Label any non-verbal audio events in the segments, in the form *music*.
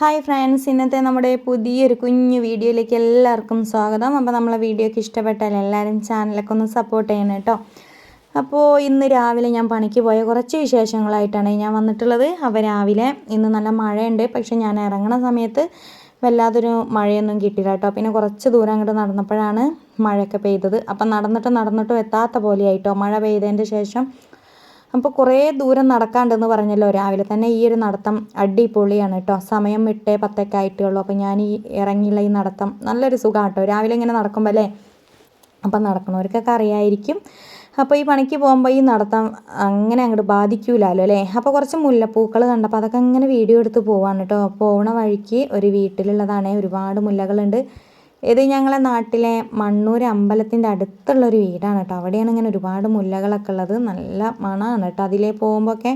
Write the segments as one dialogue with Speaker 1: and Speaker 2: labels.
Speaker 1: Hi friends ഇന്നത്തെ നമ്മുടെ പുതിയൊരു കുഞ്ഞു വീഡിയോയിലേക്ക് എല്ലാവർക്കും സ്വാഗതം. അപ്പോൾ നമ്മളെ വീഡിയോക്ക് ഇഷ്ടപ്പെട്ടാൽ എല്ലാവരും ചാനലൊക്കെ ഒന്ന് സപ്പോർട്ട് ചെയ്യണം കേട്ടോ. അപ്പോൾ ഇന്ന് രാവിലെ ഞാൻ പണിക്ക് പോയ കുറച്ച് വിശേഷങ്ങളായിട്ടാണ് ഞാൻ വന്നിട്ടുള്ളത്. അപ്പോൾ രാവിലെ ഇന്ന് നല്ല മഴയുണ്ട്. പക്ഷേ ഞാൻ ഇറങ്ങണ സമയത്ത് വല്ലാതൊരു മഴയൊന്നും കിട്ടില്ല കേട്ടോ. പിന്നെ കുറച്ച് ദൂരം അങ്ങോട്ട് നടന്നപ്പോഴാണ് മഴയൊക്കെ പെയ്തത്. അപ്പം നടന്നിട്ട് നടന്നിട്ടും എത്താത്ത പോലെയായിട്ടോ മഴ പെയ്തതിന്റെ ശേഷം അപ്പോൾ കുറേ ദൂരം നടക്കാണ്ടെന്ന് പറഞ്ഞല്ലോ രാവിലെ തന്നെ ഈ ഒരു നടത്തം അടിപൊളിയാണ് കേട്ടോ. സമയം എട്ട് പത്തൊക്കെ ആയിട്ടേ ഉള്ളൂ അപ്പോൾ ഞാൻ ഈ ഇറങ്ങിയുള്ള ഈ നടത്തം നല്ലൊരു സുഖമാണ് കേട്ടോ. രാവിലെ ഇങ്ങനെ നടക്കുമ്പോൾ അല്ലേ? അപ്പം നടക്കണവർക്കൊക്കെ അറിയായിരിക്കും. അപ്പോൾ ഈ പണിക്ക് പോകുമ്പോൾ ഈ നടത്തം അങ്ങനെ അങ്ങോട്ട് ബാധിക്കൂലല്ലോ അല്ലേ? അപ്പോൾ കുറച്ച് മുല്ലപ്പൂക്കൾ കണ്ടപ്പോൾ അതൊക്കെ അങ്ങനെ വീഡിയോ എടുത്ത് പോവാണ് കേട്ടോ. പോണ വഴിക്ക് ഒരു വീട്ടിലുള്ളതാണേ ഒരുപാട് മുല്ലകളുണ്ട്. ഇത് ഞങ്ങളെ നാട്ടിലെ മണ്ണൂർ അമ്പലത്തിന്റെ അടുത്തുള്ളൊരു വീടാണ് കേട്ടോ. അവിടെയാണ് ഇങ്ങനെ ഒരുപാട് മുല്ലകളൊക്കെ ഉള്ളത്. നല്ല മണമാണ് കേട്ടോ. അതിലേ പോകുമ്പോഴൊക്കെ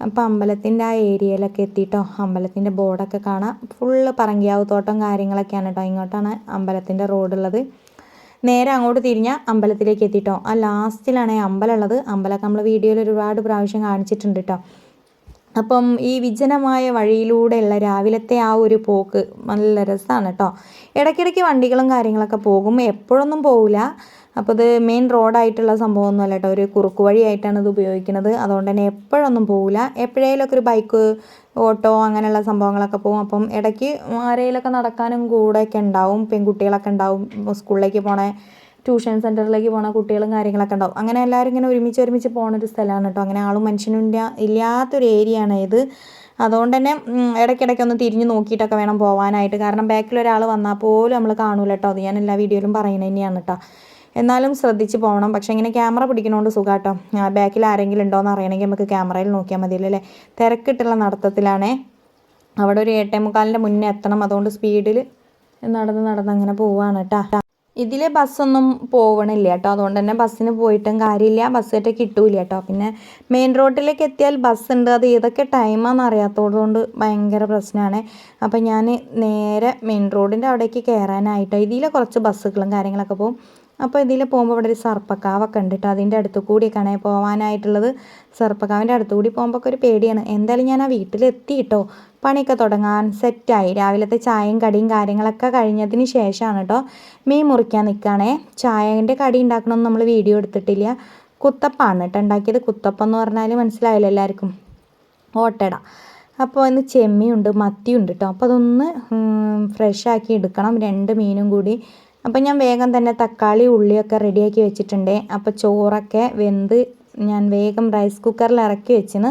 Speaker 1: അപ്പോൾ അമ്പലത്തിന്റെ ആ ഏരിയയിലൊക്കെ എത്തിയിട്ടോ അമ്പലത്തിന്റെ ബോർഡൊക്കെ കാണാം. ഫുള്ള് പറങ്കിയാവ് തോട്ടം കാര്യങ്ങളൊക്കെയാണ് കേട്ടോ ഇങ്ങോട്ടാണ് അമ്പലത്തിന്റെ റോഡുള്ളത്. നേരെ അങ്ങോട്ട് തിരിഞ്ഞാൽ അമ്പലത്തിലേക്ക് എത്തിയിട്ടോ. ആ ലാസ്റ്റിലാണ് അമ്പലം ഉള്ളത്. അമ്പലമൊക്കെ നമ്മൾ വീഡിയോയിൽ ഒരുപാട് പ്രാവശ്യം കാണിച്ചിട്ടുണ്ട് കേട്ടോ. അപ്പം ഈ വിജനമായ വഴിയിലൂടെയുള്ള രാവിലത്തെ ആ ഒരു പോക്ക് നല്ല രസമാണ് കേട്ടോ ഇടയ്ക്കിടയ്ക്ക് വണ്ടികളും കാര്യങ്ങളൊക്കെ പോകും. എപ്പോഴൊന്നും പോകില്ല അപ്പോൾ ഇത് മെയിൻ റോഡായിട്ടുള്ള സംഭവമൊന്നുമല്ല കേട്ടോ ഒരു കുറുക്ക് വഴിയായിട്ടാണ് ഇത് ഉപയോഗിക്കുന്നത്. അതുകൊണ്ട് തന്നെ എപ്പോഴൊന്നും പോകില്ല എപ്പോഴേലൊക്കെ ഒരു ബൈക്ക് ഓട്ടോ അങ്ങനെയുള്ള സംഭവങ്ങളൊക്കെ പോകും. അപ്പം ഇടയ്ക്ക് ആരെയിലൊക്കെ നടക്കാനും കൂടെയൊക്കെ ഉണ്ടാവും. പെൺകുട്ടികളൊക്കെ ഉണ്ടാവും. സ്കൂളിലേക്ക് പോണേ ട്യൂഷൻ സെന്ററിലേക്ക് പോണ കുട്ടികളും കാര്യങ്ങളൊക്കെ ഉണ്ടാവും. അങ്ങനെ എല്ലാവരും ഇങ്ങനെ ഒരുമിച്ച് ഒരുമിച്ച് പോകുന്ന ഒരു സ്ഥലമാണ് കേട്ടോ. അങ്ങനെ ആളും മനുഷ്യനും ഇല്ലാത്തൊരു ഏരിയ ആണ് ഇത്. അതുകൊണ്ട് തന്നെ ഇടയ്ക്കിടയ്ക്ക് ഒന്ന് തിരിഞ്ഞ് നോക്കിയിട്ടൊക്കെ വേണം പോകാനായിട്ട് കാരണം ബാക്കിൽ ഒരാൾ വന്നാൽ പോലും നമ്മൾ കാണൂല കേട്ടോ. അത് ഞാൻ എല്ലാ വീഡിയോയിലും പറയുന്നത് തന്നെയാണ് കേട്ടോ. എന്നാലും ശ്രദ്ധിച്ച് പോകണം പക്ഷേ ഇങ്ങനെ ക്യാമറ പിടിക്കണോണ്ട് സുഖാട്ടോ ബാക്കിൽ ആരെങ്കിലും ഉണ്ടോ എന്ന് അറിയണമെങ്കിൽ നമുക്ക് ക്യാമറയിൽ നോക്കിയാൽ മതിയല്ലോ അല്ലേ? തിരക്കിട്ടുള്ള നടത്തത്തിലാണേ. അവിടെ ഒരു എട്ടേ മുക്കാലിന്റെ മുന്നേ എത്തണം. അതുകൊണ്ട് സ്പീഡിൽ നടന്ന് നടന്ന് അങ്ങനെ പോവാണ് കേട്ടോ. ഇതിലെ ബസ്സൊന്നും പോവണില്ല കേട്ടോ. അതുകൊണ്ട് തന്നെ ബസ്സിന് പോയിട്ടും കാര്യമില്ല. ബസ് ആയിട്ട് കിട്ടൂല കേട്ടോ. പിന്നെ മെയിൻ റോഡിലേക്ക് എത്തിയാൽ ബസ് ഉണ്ട് അത് ഏതൊക്കെ ടൈമാണെന്ന് അറിയാത്തത് കൊണ്ട് ഭയങ്കര പ്രശ്നമാണ്. അപ്പം ഞാൻ നേരെ മെയിൻ റോഡിന്റെ അവിടേക്ക് കയറാനായിട്ടോ ഇതിലെ കുറച്ച് ബസ്സുകളും കാര്യങ്ങളൊക്കെ പോകും. അപ്പോൾ ഇതിൽ പോകുമ്പോൾ ഇവിടെ ഒരു സർപ്പക്കാവൊക്കെ ഉണ്ട് കേട്ടോ. അതിന്റെ അടുത്ത് കൂടിയൊക്കെയാണ് പോകാനായിട്ടുള്ളത് സർപ്പക്കാവിന്റെ അടുത്ത് കൂടി പോകുമ്പോൾ ഒക്കെ ഒരു പേടിയാണ്. എന്തായാലും ഞാൻ ആ വീട്ടിലെത്തി കേട്ടോ. പണിയൊക്കെ തുടങ്ങാൻ സെറ്റായി. രാവിലത്തെ ചായയും കടിയും കാര്യങ്ങളൊക്കെ കഴിഞ്ഞതിന് ശേഷമാണ് കേട്ടോ മീൻ മുറിക്കാൻ നിൽക്കുകയാണേ. ചായന്റെ കടി ഉണ്ടാക്കണമെന്ന് നമ്മൾ വീഡിയോ എടുത്തിട്ടില്ല. കുത്തപ്പാണ് കേട്ടോ ഉണ്ടാക്കിയത്. കുത്തപ്പം എന്ന് പറഞ്ഞാൽ മനസ്സിലായില്ല എല്ലാവർക്കും. ഓട്ടട. അപ്പോൾ ഇന്ന് ചെമ്മിയുണ്ട് മത്തിയുണ്ട് കേട്ടോ. അപ്പോൾ അതൊന്ന് ഫ്രഷ് ആക്കി എടുക്കണം. രണ്ട് മീനും കൂടി അപ്പോൾ ഞാൻ വേഗം തന്നെ തക്കാളി ഉള്ളിയൊക്കെ റെഡിയാക്കി വെച്ചിട്ടുണ്ട്. അപ്പോൾ ചോറൊക്കെ വെന്ത് ഞാൻ വേഗം റൈസ് കുക്കറിൽ ഇറക്കി വെച്ചിന്.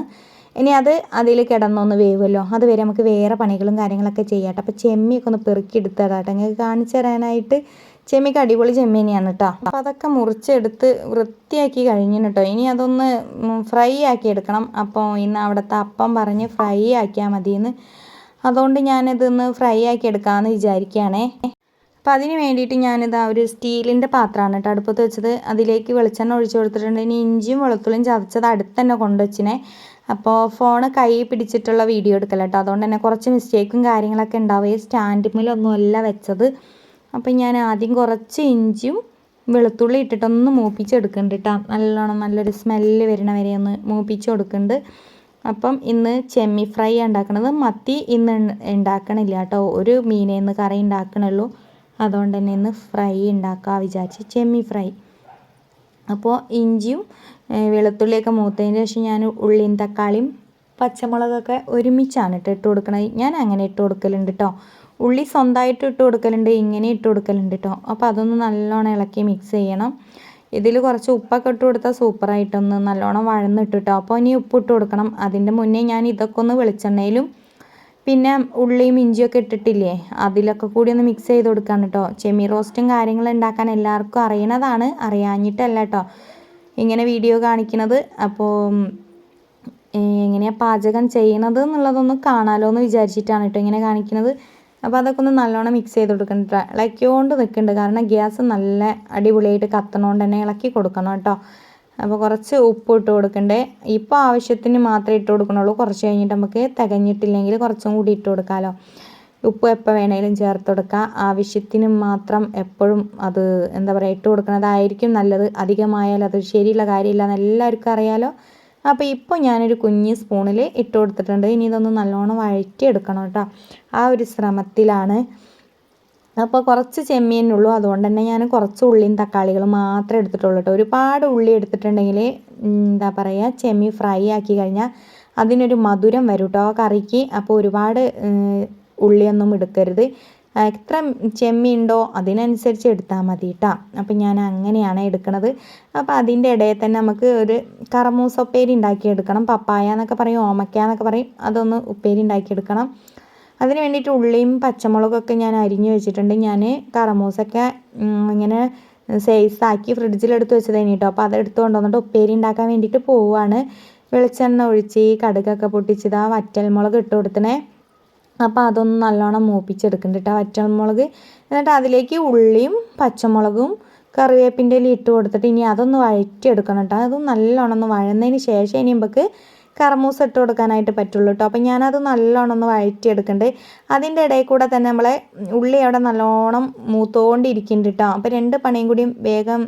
Speaker 1: ഇനി അത് അതിൽ കിടന്നൊന്ന് വേവുമല്ലോ. അതുവരെ നമുക്ക് വേറെ പണികളും കാര്യങ്ങളൊക്കെ ചെയ്യാട്ടോ അപ്പോൾ ചെമ്മിയൊക്കെ ഒന്ന് പെറുക്കി എടുത്തതാട്ടെ നിങ്ങൾക്ക് കാണിച്ചു തരാനായിട്ട് ചെമ്മിക്ക് അടിപൊളി ചെമ്മീനെയാണ് കേട്ടോ. അപ്പോൾ അതൊക്കെ മുറിച്ചെടുത്ത് വൃത്തിയാക്കി കഴിഞ്ഞു കേട്ടോ. ഇനി അതൊന്ന് ഫ്രൈ ആക്കി എടുക്കണം. അപ്പോൾ ഇന്ന് അവിടുത്തെ അപ്പം പറഞ്ഞ് ഫ്രൈ ആക്കിയാൽ മതിയെന്ന്. അതുകൊണ്ട് ഞാനിതൊന്ന് ഫ്രൈ ആക്കി എടുക്കാമെന്ന് വിചാരിക്കുകയാണേ. അപ്പോൾ അതിന് വേണ്ടിയിട്ട് ഞാനിത് ഒരു സ്റ്റീലിന്റെ പാത്രമാണ് കേട്ടോ അടുപ്പത്ത് വെച്ചത്. അതിലേക്ക് വെളിച്ചെണ്ണ ഒഴിച്ചു കൊടുത്തിട്ടുണ്ട്. ഇനി ഇഞ്ചിയും വെളുത്തുള്ളിയും ചതച്ചത് അടുത്ത് തന്നെ കൊണ്ടുവച്ചിനെ. അപ്പോൾ ഫോൺ കൈ പിടിച്ചിട്ടുള്ള വീഡിയോ എടുക്കല കേട്ടോ. അതുകൊണ്ട് തന്നെ കുറച്ച് മിസ്റ്റേക്കും കാര്യങ്ങളൊക്കെ ഉണ്ടാവുകയും സ്റ്റാൻഡിമിലൊന്നുമല്ല വെച്ചത്. അപ്പം ഞാൻ ആദ്യം കുറച്ച് ഇഞ്ചിയും വെളുത്തുള്ളി ഇട്ടിട്ടൊന്ന് മൂപ്പിച്ചെടുക്കുന്നുണ്ട് കേട്ടോ. നല്ലോണം നല്ലൊരു സ്മെല്ല് വരണ വരെ ഒന്ന് മൂപ്പിച്ച് കൊടുക്കുന്നുണ്ട്. അപ്പം ഇന്ന് ചെമ്മി ഫ്രൈ ഉണ്ടാക്കണത് മത്തി ഇന്ന് ഉണ്ടാക്കണില്ല കേട്ടോ. ഒരു മീനേന്ന് കറി ഉണ്ടാക്കണുള്ളൂ. അതുകൊണ്ട് തന്നെ ഇന്ന് ഫ്രൈ ഉണ്ടാക്കാൻ വിചാരിച്ച് ചെമ്മി ഫ്രൈ. അപ്പോൾ ഇഞ്ചിയും വെളുത്തുള്ളിയൊക്കെ മൂത്തതിന് ശേഷം ഞാൻ ഉള്ളിയും തക്കാളിയും പച്ചമുളകൊക്കെ ഒരുമിച്ചാണ് ഇട്ട് ഇട്ട് കൊടുക്കണത്. ഞാൻ അങ്ങനെ ഇട്ട് കൊടുക്കലുണ്ട് കേട്ടോ ഉള്ളി സ്വന്തമായിട്ട് ഇട്ട് കൊടുക്കലുണ്ട് ഇങ്ങനെ ഇട്ട് കൊടുക്കലുണ്ട് കേട്ടോ അപ്പോൾ അതൊന്ന് നല്ലോണം ഇളക്കി മിക്സ് ചെയ്യണം. ഇതിൽ കുറച്ച് ഉപ്പൊക്കെ ഇട്ട് കൊടുത്താൽ സൂപ്പറായിട്ടൊന്ന് നല്ലോണം വഴന്നിട്ട് കേട്ടോ അപ്പോൾ ഇനി ഉപ്പ് ഇട്ട് കൊടുക്കണം. അതിന്റെ മുന്നേ ഞാൻ ഇതൊക്കെ ഒന്ന് വെളിച്ചെണ്ണയിലും പിന്നെ ഉള്ളിയും ഇഞ്ചിയൊക്കെ ഇട്ടിട്ടില്ലേ? അതിലൊക്കെ കൂടി ഒന്ന് മിക്സ് ചെയ്ത് കൊടുക്കാണ് കേട്ടോ ചെമ്മീൻ റോസ്റ്റും കാര്യങ്ങളും ഉണ്ടാക്കാൻ എല്ലാവർക്കും അറിയണതാണ്. അറിയാഞ്ഞിട്ടല്ല കേട്ടോ ഇങ്ങനെ വീഡിയോ കാണിക്കുന്നത് അപ്പോൾ എങ്ങനെയാണ് പാചകം ചെയ്യണത് എന്നുള്ളതൊന്ന് കാണാമല്ലോ എന്ന് വിചാരിച്ചിട്ടാണ് കേട്ടോ ഇങ്ങനെ കാണിക്കുന്നത് അപ്പോൾ അതൊക്കെ ഒന്ന് നല്ലോണം മിക്സ് ചെയ്ത് കൊടുക്കണം കേട്ടോ ഇളക്കിക്കൊണ്ട് നിൽക്കുന്നുണ്ട് കാരണം ഗ്യാസ് നല്ല അടിപൊളിയായിട്ട് കത്തണോണ്ട് തന്നെ ഇളക്കി കൊടുക്കണം കേട്ടോ അപ്പോൾ കുറച്ച് ഉപ്പ് ഇട്ട് കൊടുക്കണ്ടേ? ഇപ്പോൾ ആവശ്യത്തിന് മാത്രമേ ഇട്ട് കൊടുക്കണുള്ളൂ. കുറച്ച് കഴിഞ്ഞിട്ട് നമുക്ക് തികഞ്ഞിട്ടില്ലെങ്കിൽ കുറച്ചും കൂടി ഇട്ട് കൊടുക്കാമല്ലോ ഉപ്പ് എപ്പോൾ വേണേലും ചേർത്ത് കൊടുക്കാം ആവശ്യത്തിന് മാത്രം എപ്പോഴും അത് എന്താ പറയുക ഇട്ട് കൊടുക്കുന്നതായിരിക്കും നല്ലത്. അധികമായാൽ അത് ശരിയുള്ള കാര്യമില്ല എന്ന് എല്ലാവർക്കും അറിയാലോ. അപ്പോൾ ഇപ്പോൾ ഞാനൊരു കുഞ്ഞ് സ്പൂണിൽ ഇട്ട് കൊടുത്തിട്ടുണ്ട്. ഇനി ഇതൊന്ന് നല്ലോണം വഴറ്റിയെടുക്കണം കേട്ടോ. ആ ഒരു ശ്രമത്തിലാണ് അപ്പോൾ കുറച്ച് ചെമ്മീനുള്ളൂ അതുകൊണ്ട് തന്നെ ഞാൻ കുറച്ച് ഉള്ളിയും തക്കാളികളും മാത്രമേ എടുത്തിട്ടുള്ളൂ കേട്ടോ. ഒരുപാട് ഉള്ളി എടുത്തിട്ടുണ്ടെങ്കിൽ എന്താ പറയുക ചെമ്മീൻ ഫ്രൈ ആക്കി കഴിഞ്ഞാൽ അതിനൊരു മധുരം വരും കേട്ടോ. കറിക്ക് അപ്പോൾ ഒരുപാട് ഉള്ളിയൊന്നും എടുക്കരുത്. എത്ര ചെമ്മീൻ ചെമ്മിയുണ്ടോ അതിനനുസരിച്ച് എടുത്താൽ മതി കേട്ടോ. അപ്പം ഞാൻ അങ്ങനെയാണ് എടുക്കുന്നത് അപ്പോൾ അതിന്റെ ഇടയിൽ തന്നെ നമുക്ക് ഒരു കറമൂസ ഉപ്പേരി ഉണ്ടാക്കിയെടുക്കണം. പപ്പായ എന്നൊക്കെ പറയും ഓമയ്ക്ക എന്നൊക്കെ പറയും. അതൊന്ന് ഉപ്പേരി ഉണ്ടാക്കിയെടുക്കണം. അതിന് വേണ്ടിയിട്ട് ഉള്ളിയും പച്ചമുളകൊക്കെ ഞാൻ അരിഞ്ഞു വെച്ചിട്ടുണ്ട്. ഞാൻ കറമൂസൊക്കെ ഇങ്ങനെ സൈസാക്കി ഫ്രിഡ്ജിലെടുത്ത് വെച്ചതേനി കേട്ടോ അപ്പോൾ അതെടുത്ത് കൊണ്ടുവന്നിട്ട് ഉപ്പേരി ഉണ്ടാക്കാൻ വേണ്ടിയിട്ട് പോവുകയാണ് വെളിച്ചെണ്ണ ഒഴിച്ച് കടുകൊക്കെ ആ വറ്റൽമുളക് ഇട്ട് കൊടുത്തണേ. അപ്പോൾ അതൊന്ന് നല്ലോണം മൂപ്പിച്ചെടുക്കുന്നുണ്ട് കേട്ടോ വറ്റൽമുളക്. എന്നിട്ട് അതിലേക്ക് ഉള്ളിയും പച്ചമുളകും കറിവേപ്പിന്റെ ഇട്ട് കൊടുത്തിട്ട് ഇനി അതൊന്ന് വഴറ്റിയെടുക്കണം കേട്ടോ അതും നല്ലോണം ഒന്ന് വഴന്നതിന് ശേഷം ഇനി നമുക്ക് കറമൂസ ഇട്ട് കൊടുക്കാനായിട്ട് പറ്റുള്ളൂ കേട്ടോ അപ്പം ഞാനത് നല്ലോണം ഒന്ന് വഴറ്റിയെടുക്കണ്ടേ. അതിന്റെ ഇടയിൽ കൂടെ തന്നെ നമ്മളെ ഉള്ളി അവിടെ നല്ലോണം മൂത്തോണ്ടിരിക്കുന്നുണ്ട് കേട്ടോ അപ്പോൾ രണ്ട് പണിയും കൂടിയും വേഗം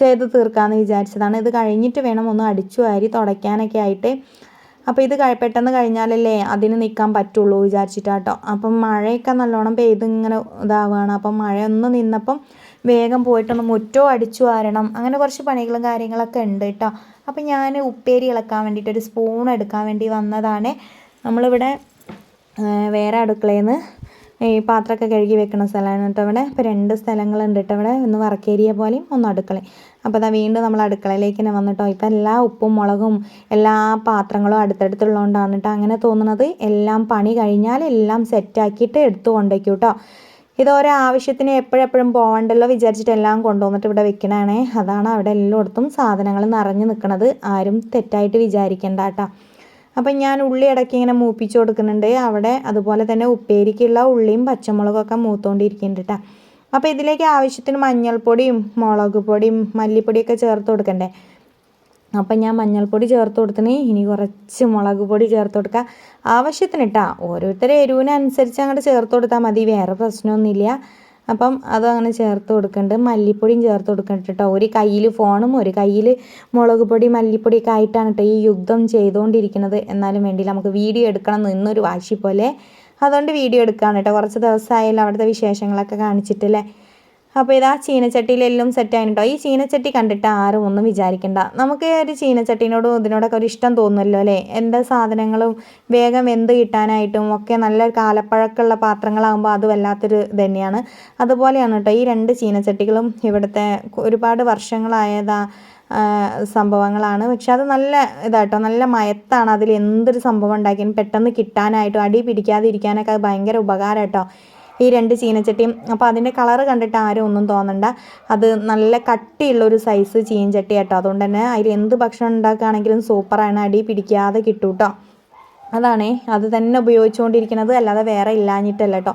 Speaker 1: ചെയ്ത് തീർക്കാമെന്ന് വിചാരിച്ചതാണ്. ഇത് കഴിഞ്ഞിട്ട് വേണം ഒന്ന് അടിച്ചു വാരി തുടയ്ക്കാനൊക്കെ ആയിട്ട്. അപ്പോൾ ഇത് പെട്ടെന്ന് കഴിഞ്ഞാലല്ലേ അതിന് നിൽക്കാൻ പറ്റുള്ളൂ വിചാരിച്ചിട്ടാട്ടോ അപ്പം മഴയൊക്കെ നല്ലോണം പെയ്ത് ഇങ്ങനെ ഇതാവുകയാണ് അപ്പം മഴ ഒന്ന് നിന്നപ്പം വേഗം പോയിട്ടൊന്ന് മുറ്റോ അടിച്ചു വാരണം. അങ്ങനെ കുറച്ച് പണികളും കാര്യങ്ങളൊക്കെ ഉണ്ട് കേട്ടോ അപ്പം ഞാൻ ഉപ്പേരി ഇളക്കാൻ വേണ്ടിയിട്ട് ഒരു സ്പൂൺ എടുക്കാൻ വേണ്ടി വന്നതാണ്. നമ്മളിവിടെ വേറെ അടുക്കളയിൽ നിന്ന് ഈ പാത്രമൊക്കെ കഴുകി വെക്കുന്ന സ്ഥലമാണ് കേട്ടോ ഇവിടെ. ഇപ്പോൾ രണ്ട് സ്ഥലങ്ങളുണ്ട് കേട്ടോ ഇവിടെ. ഒന്ന് വർക്കേരിയ പോലെയും ഒന്ന് അടുക്കള. അപ്പോൾ അതാ വീണ്ടും നമ്മൾ അടുക്കളയിലേക്ക് തന്നെ വന്നിട്ടോ ഇപ്പോൾ എല്ലാ ഉപ്പും മുളകും എല്ലാ പാത്രങ്ങളും അടുത്തടുത്തുള്ളതുകൊണ്ടാണ് കേട്ടോ അങ്ങനെ തോന്നുന്നത്. എല്ലാം പണി കഴിഞ്ഞാൽ എല്ലാം സെറ്റാക്കിയിട്ട് എടുത്തു കൊണ്ടേക്കും കേട്ടോ. ഇതോരോ ആവശ്യത്തിന് എപ്പോഴെപ്പോഴും പോകണ്ടല്ലോ വിചാരിച്ചിട്ട് എല്ലാം കൊണ്ടുവന്നിട്ട് ഇവിടെ വെക്കണേ അതാണ് അവിടെ എല്ലായിടത്തും സാധനങ്ങൾ നിറഞ്ഞു നിൽക്കുന്നത് ആരും തെറ്റായിട്ട് വിചാരിക്കേണ്ട കേട്ടോ. അപ്പം ഞാൻ ഉള്ളി ഇടയ്ക്ക് ഇങ്ങനെ മൂപ്പിച്ച് കൊടുക്കുന്നുണ്ട്. അവിടെ അതുപോലെ തന്നെ ഉപ്പേരിക്കുള്ള ഉള്ളിയും പച്ചമുളകൊക്കെ മൂത്തുകൊണ്ടിരിക്കുന്നുണ്ട് കേട്ടോ. അപ്പോൾ ഇതിലേക്ക് ആവശ്യത്തിന് മഞ്ഞൾപ്പൊടിയും മുളക് പൊടിയും മല്ലിപ്പൊടിയൊക്കെ ചേർത്ത് കൊടുക്കണ്ടേ? അപ്പം ഞാൻ മഞ്ഞൾപ്പൊടി ചേർത്ത് കൊടുത്തിന്. ഇനി കുറച്ച് മുളക് പൊടി ചേർത്ത് കൊടുക്കുക ആവശ്യത്തിന് ഇട്ടാ ഓരോരുത്തരെ എരിവിനനുസരിച്ച് അങ്ങോട്ട് ചേർത്ത് കൊടുത്താൽ മതി. വേറെ പ്രശ്നമൊന്നുമില്ല. അപ്പം അതങ്ങനെ ചേർത്ത് കൊടുക്കുന്നുണ്ട് മല്ലിപ്പൊടിയും ചേർത്ത് കൊടുക്കുന്നുണ്ട് കേട്ടോ ഒരു കയ്യിൽ ഫോണും ഒരു കയ്യിൽ മുളക് പൊടി മല്ലിപ്പൊടിയൊക്കെ ആയിട്ടാണ് കേട്ടോ ഈ യുദ്ധം ചെയ്തുകൊണ്ടിരിക്കുന്നത് എന്നാലും വേണ്ടിയില്ല. നമുക്ക് വീഡിയോ എടുക്കണം എന്നൊരു വാശി പോലെ. അതുകൊണ്ട് വീഡിയോ എടുക്കുകയാണ് കേട്ടോ കുറച്ച് ദിവസമായാലും അവിടുത്തെ വിശേഷങ്ങളൊക്കെ കാണിച്ചിട്ടല്ലേ അപ്പോൾ ഇതാ ചീനച്ചട്ടിയിലെല്ലാം സെറ്റ് ആയിട്ടോ ഈ ചീനച്ചട്ടി കണ്ടിട്ട് ആരും ഒന്നും വിചാരിക്കണ്ട. നമുക്ക് ഒരു ചീനച്ചട്ടിനോടും ഇതിനോടൊക്കെ ഒരു ഇഷ്ടം തോന്നുമല്ലോ അല്ലേ? എന്താ സാധനങ്ങളും വേഗം വെന്ത് കിട്ടാനായിട്ടും ഒക്കെ നല്ല കാലപ്പഴക്കമുള്ള പാത്രങ്ങളാകുമ്പോൾ അത് വല്ലാത്തൊരു തന്നെയാണ്. അതുപോലെയാണ് കേട്ടോ ഈ രണ്ട് ചീനച്ചട്ടികളും ഇവിടുത്തെ ഒരുപാട് വർഷങ്ങളായതാ സംഭവങ്ങളാണ്. പക്ഷെ അത് നല്ല ഇതാട്ടോ നല്ല മയത്താണ് അതിൽ എന്തൊരു സംഭവം ഉണ്ടാക്കിയാലും പെട്ടെന്ന് കിട്ടാനായിട്ടും അടി പിടിക്കാതിരിക്കാനൊക്കെ ഭയങ്കര ഉപകാരം കേട്ടോ. ഈ രണ്ട് ചീനച്ചട്ടിയും. അപ്പോൾ അതിന്റെ കളറ് കണ്ടിട്ട് ആരും ഒന്നും തോന്നണ്ട. അത് നല്ല കട്ടിയുള്ള ഒരു സൈസ് ചീനച്ചട്ടി കേട്ടോ. അതുകൊണ്ട് തന്നെ അതിൽ എന്ത് ഭക്ഷണം ഉണ്ടാക്കുകയാണെങ്കിലും സൂപ്പറാണ് അടി പിടിക്കാതെ കിട്ടും കേട്ടോ അതാണേ. അത് തന്നെ ഉപയോഗിച്ചുകൊണ്ടിരിക്കുന്നത്. അല്ലാതെ വേറെ ഇല്ലാഞ്ഞിട്ടല്ല കേട്ടോ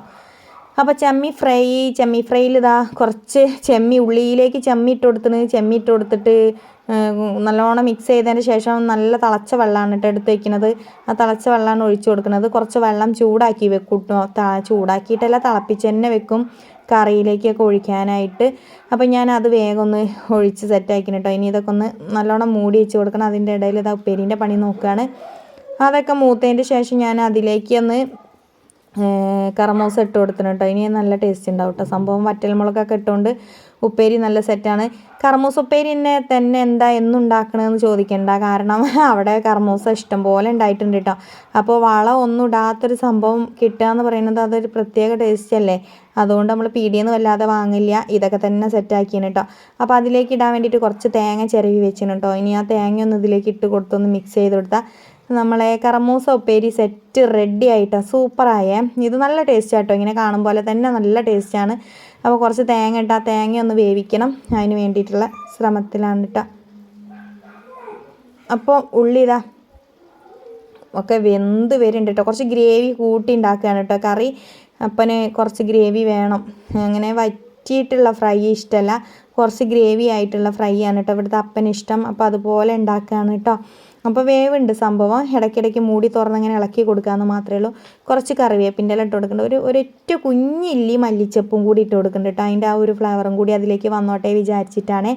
Speaker 1: അപ്പോൾ ചെമ്മി ഫ്രൈ ചെമ്മി ഫ്രൈയിൽ ഇതാ കുറച്ച് ചെമ്മി ഉള്ളിയിലേക്ക് ചെമ്മി ഇട്ട് കൊടുത്തിന് ചെമ്മി ഇട്ട് കൊടുത്തിട്ട് നല്ലോണം മിക്സ് ചെയ്തതിന് ശേഷം നല്ല തിളച്ച വെള്ളമാണ് കേട്ടോ എടുത്ത് വയ്ക്കുന്നത് ആ തിളച്ച വെള്ളമാണ് ഒഴിച്ചു കൊടുക്കുന്നത്. കുറച്ച് വെള്ളം ചൂടാക്കി വെക്കും. ചൂടാക്കിയിട്ടല്ല തിളപ്പിച്ച് തന്നെ വെക്കും. കറിയിലേക്കൊക്കെ ഒഴിക്കാനായിട്ട്. അപ്പം ഞാൻ അത് വേഗം ഒന്ന് ഒഴിച്ച് സെറ്റാക്കി കേട്ടോ ഇനി ഇതൊക്കെ ഒന്ന് നല്ലോണം മൂടി വെച്ച് കൊടുക്കണം. അതിന്റെ ഇടയിൽ ഇതാ ഉപ്പേരിന്റെ പണി നോക്കുകയാണ് അതൊക്കെ മൂത്തതിന്റെ ശേഷം ഞാൻ അതിലേക്ക് ഒന്ന് കറമോസ് ഇട്ട് കൊടുത്തിട്ടുണ്ട് ഇനി നല്ല ടേസ്റ്റ് ഉണ്ടാവും കേട്ടോ സംഭവം വറ്റൽമുളകൊക്കെ ഇട്ടുകൊണ്ട് ഉപ്പേരി നല്ല സെറ്റാണ് കർമൂസ ഉപ്പേരി തന്നെ എന്താ എന്നുണ്ടാക്കണമെന്ന് ചോദിക്കണ്ട. കാരണം *laughs* അവിടെ കർമൂസ ഇഷ്ടം പോലെ ഉണ്ടായിട്ടുണ്ട് കേട്ടോ അപ്പോൾ വള ഒന്നും ഇടാത്തൊരു സംഭവം കിട്ടുക എന്ന് പറയുന്നത് അതൊരു പ്രത്യേക ടേസ്റ്റ് അല്ലേ? അതുകൊണ്ട് നമ്മൾ പീടിയെന്ന് വല്ലാതെ വാങ്ങില്ല. ഇതൊക്കെ തന്നെ സെറ്റാക്കിയാണ് കേട്ടോ അപ്പോൾ അതിലേക്ക് ഇടാൻ വേണ്ടിയിട്ട് കുറച്ച് തേങ്ങ ചിരവി വെച്ചിന് കേട്ടോ ഇനി ആ തേങ്ങ ഒന്ന് ഇതിലേക്ക് ഇട്ട് കൊടുത്തൊന്ന് മിക്സ് ചെയ്ത് കൊടുത്താൽ നമ്മളെ കറമൂസ ഉപ്പേരി സെറ്റ് റെഡി ആയിട്ടാണ് സൂപ്പറായേ ഇത് നല്ല ടേസ്റ്റ് ആട്ടോ. ഇങ്ങനെ കാണും പോലെ തന്നെ നല്ല ടേസ്റ്റാണ് അപ്പോൾ കുറച്ച് തേങ്ങ ഇട്ടാൽ തേങ്ങ ഒന്ന് വേവിക്കണം. അതിന് വേണ്ടിയിട്ടുള്ള ശ്രമത്തിലാണ് കേട്ടോ അപ്പോൾ ഉള്ളി ഇതാ. ഒക്കെ വെന്ത് വരുന്നുണ്ട് കേട്ടോ കുറച്ച് ഗ്രേവി കൂട്ടി ഉണ്ടാക്കുകയാണ് കേട്ടോ കറി അപ്പന് കുറച്ച് ഗ്രേവി വേണം. അങ്ങനെ വറ്റിയിട്ടുള്ള ഫ്രൈ ഇഷ്ടമല്ല കുറച്ച് ഗ്രേവി ആയിട്ടുള്ള ഫ്രൈ ആണ് കേട്ടോ ഇവിടുത്തെ അപ്പന് ഇഷ്ടം. അപ്പോൾ അതുപോലെ ഉണ്ടാക്കുകയാണ് കേട്ടോ അപ്പോൾ വേവുണ്ട് സംഭവം. ഇടയ്ക്കിടയ്ക്ക് മൂടി തുറന്നങ്ങനെ ഇളക്കി കൊടുക്കാമെന്ന് മാത്രമേ ഉള്ളൂ. കുറച്ച് കറിവേപ്പിന്റെ ഇട്ട് കൊടുക്കേണ്ട. ഒരു ഒരൊറ്റ കുഞ്ഞില്ലി മല്ലിച്ചപ്പും കൂടി ഇട്ട് കൊടുക്കുന്നുണ്ട് കേട്ടോ. അതിന്റെ ആ ഒരു ഫ്ലേവറും കൂടി അതിലേക്ക് വന്നോട്ടെ വിചാരിച്ചിട്ടാണ്.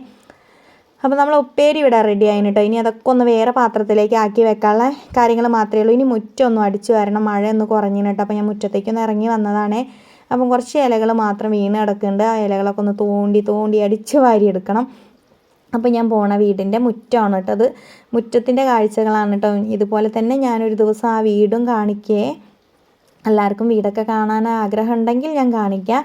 Speaker 1: അപ്പോൾ നമ്മൾ ഉപ്പേരി ഇവിടെ റെഡി ആയിന് കേട്ടോ. ഇനി അതൊക്കെ ഒന്ന് വേറെ പാത്രത്തിലേക്ക് ആക്കി വെക്കാനുള്ള കാര്യങ്ങൾ മാത്രമേ ഉള്ളൂ. ഇനി മുറ്റമൊന്നും അടിച്ചു വരണം. മഴ ഒന്ന് കുറഞ്ഞിന് കേട്ടോ. അപ്പോൾ ഞാൻ മുറ്റത്തേക്കൊന്ന് ഇറങ്ങി വന്നതാണ്. അപ്പം കുറച്ച് ഇലകൾ മാത്രം വീണ് കിടക്കുന്നുണ്ട്. ആ ഇലകളൊക്കെ ഒന്ന് തോണ്ടി തോണ്ടി അടിച്ച് വാരി എടുക്കണം അപ്പോൾ ഞാൻ പോണ വീടിന്റെ മുറ്റമാണ് കേട്ടോ അത്. മുറ്റത്തിന്റെ കാഴ്ചകളാണ് കേട്ടോ. ഇതുപോലെ തന്നെ ഞാനൊരു ദിവസം ആ വീടും കാണിക്കേ. എല്ലാവർക്കും വീടൊക്കെ കാണാൻ ആഗ്രഹം ഉണ്ടെങ്കിൽ ഞാൻ കാണിക്കാം.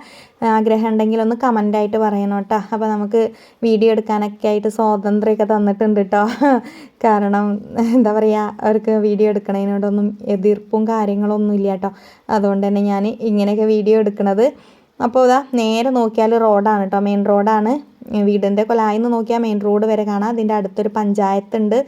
Speaker 1: ആഗ്രഹം ഉണ്ടെങ്കിൽ ഒന്ന് കമന്റായിട്ട് പറയണം കേട്ടോ. അപ്പോൾ നമുക്ക് വീഡിയോ എടുക്കാനൊക്കെ ആയിട്ട് സ്വാതന്ത്ര്യമൊക്കെ തന്നിട്ടുണ്ട് കേട്ടോ. കാരണം എന്താ പറയുക അവർക്ക് വീഡിയോ എടുക്കണതിനോടൊന്നും എതിർപ്പും കാര്യങ്ങളൊന്നും ഇല്ല കേട്ടോ. അതുകൊണ്ട് തന്നെ ഞാൻ ഇങ്ങനെയൊക്കെ വീഡിയോ എടുക്കുന്നത് അപ്പോൾ ഇതാ നേരെ നോക്കിയാൽ റോഡാണ് കേട്ടോ. മെയിൻ റോഡാണ്. വീടിന്റെ കൊലായിന്ന് നോക്കിയാൽ മെയിൻ റോഡ് വരെ കാണാം. അതിന്റെ അടുത്തൊരു പഞ്ചായത്ത് ഉണ്ട്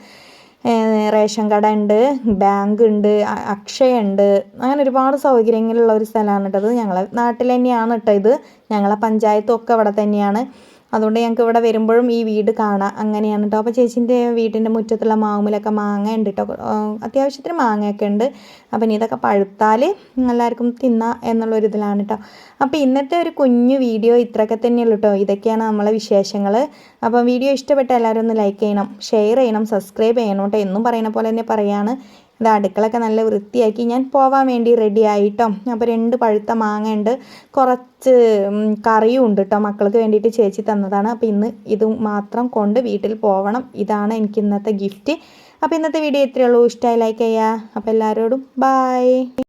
Speaker 1: റേഷൻ കട ഉണ്ട് ബാങ്ക് ഉണ്ട് അക്ഷയ ഉണ്ട്. അങ്ങനെ ഒരുപാട് സൗകര്യങ്ങളുള്ള ഒരു സ്ഥലമാണ് കേട്ടോ. അത് ഞങ്ങളെ നാട്ടിൽ തന്നെയാണ് കേട്ടോ ഇത്. ഞങ്ങളെ പഞ്ചായത്തും ഒക്കെ അവിടെ തന്നെയാണ്. അതുകൊണ്ട് ഞങ്ങൾക്ക് ഇവിടെ വരുമ്പോഴും ഈ വീട് കാണാം. അങ്ങനെയാണ് കേട്ടോ അപ്പോൾ ചേച്ചീന്റെ വീട്ടിന്റെ മുറ്റത്തുള്ള മാവുമിലൊക്കെ മാങ്ങ ഉണ്ട് കേട്ടോ അത്യാവശ്യത്തിന് മാങ്ങയൊക്കെ ഉണ്ട്. അപ്പം ഇനി ഇതൊക്കെ പഴുത്താൽ എല്ലാവർക്കും തിന്നാം എന്നുള്ളൊരു ഇതിലാണ് കേട്ടോ അപ്പോൾ ഇന്നത്തെ ഒരു കുഞ്ഞു വീഡിയോ ഇത്രയൊക്കെ തന്നെയുള്ളൂ കേട്ടോ ഇതൊക്കെയാണ് നമ്മളെ വിശേഷങ്ങൾ അപ്പം വീഡിയോ ഇഷ്ടപ്പെട്ട എല്ലാവരും ഒന്ന് ലൈക്ക് ചെയ്യണം ഷെയർ ചെയ്യണം സബ്സ്ക്രൈബ് ചെയ്യണം കേട്ടോ എന്നും പറയുന്ന പോലെ തന്നെ പറയാണ്. ഇത് അടുക്കളൊക്കെ നല്ല വൃത്തിയാക്കി. ഞാൻ പോവാൻ വേണ്ടി റെഡി ആയിട്ടോ. അപ്പോൾ രണ്ട് പഴുത്ത മാങ്ങ ഉണ്ട് കുറച്ച് കറിയും ഉണ്ട് കേട്ടോ മക്കൾക്ക് വേണ്ടിയിട്ട് ചേച്ചി തന്നതാണ്. അപ്പോൾ ഇന്ന് ഇത് മാത്രം കൊണ്ട് വീട്ടിൽ പോവണം. ഇതാണ് എനിക്ക് ഇന്നത്തെ ഗിഫ്റ്റ് അപ്പോൾ ഇന്നത്തെ വീഡിയോ ഇത്രയേ ഉള്ളൂ. ഇഷ്ടമായി ലൈക്ക് ചെയ്യുക അപ്പോൾ എല്ലാവരോടും ബായ്